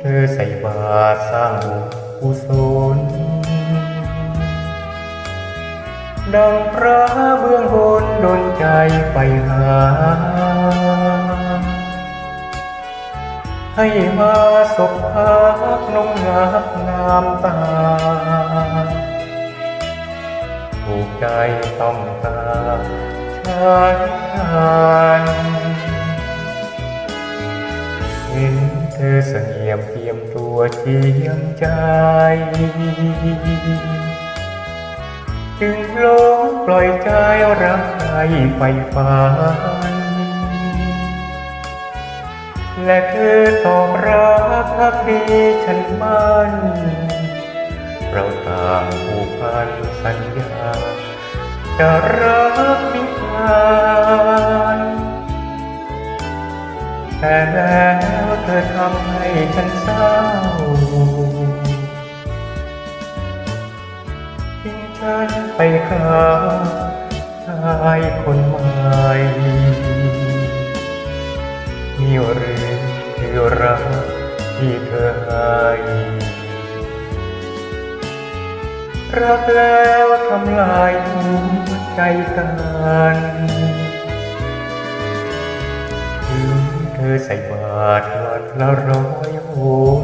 เธอใส่บาตรสร้างบุญกุศลดังพระเบื้องบนดนใจไปหา ให้มาสบพักนงนักงามตา ถูกใจต้องตาชายทาน เห็นเธอเสงี่ยมเตรียมตัวเทียมใจ จึงลงปล่อยใจรักใครไปฝันและเธอตอบรักพักดีฉันมั่นเราต่างผูกพันสัญญา จะรักนิรันดร์แต่แล้ว เธอทำให้ฉันเศร้าทิ้งฉันไปข้าชายคนใหม่นี่หรือคือรักที่เธอให้รักแล้วทำลายหัวใจกัน อใส่บาตรวันละร้อยหน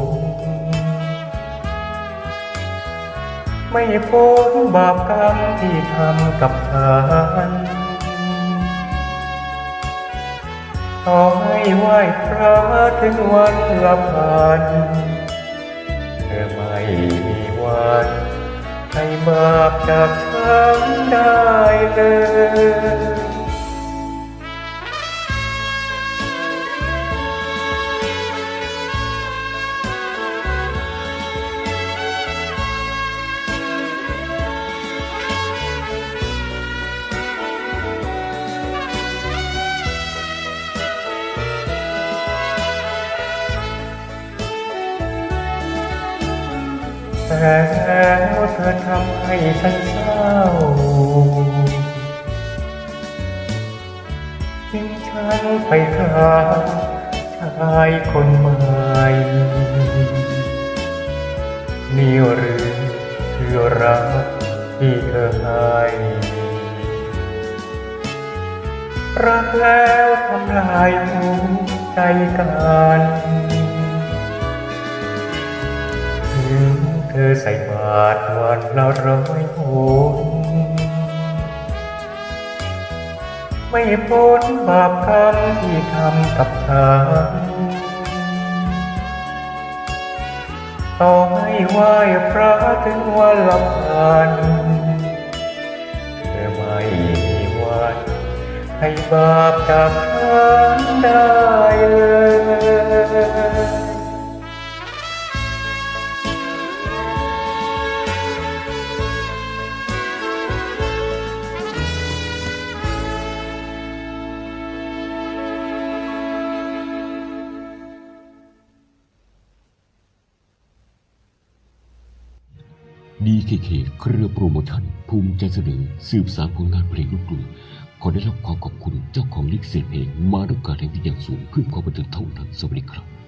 ไม่พ้นบาปกรรมที่ทำกับฉันต่อให้ไหว้พระถึงวันละพันเธอไม่มีวันให้บาปจากฉันได้เลย แต่แล้วเธอทำให้ฉันเศร้าทิ้งฉันไปข้าชายคนใหม่นี่หรือคือรักที่เธอให้รักแล้วทำลายหัวใจกัน เธอใส่บาตรวันละร้อยหนไม่พ้นบาปกรรมที่ทำกับฉันต่อให้ไหว้พระถึงวันละพันเธอไม่มีวันให้บาปจากฉันได้เลย DKK เครือโปรโมชั่น ภูมิใจเสนอสืบสารผลงานเพลงลูกกรุงขอได้รับความขอบคุณเจ้าของลิขสิทธิ์เพลงมาด้วยการแห่งที่อย่างสูงเพื่อความบันเทิงเท่านั้นสวัสดีครับ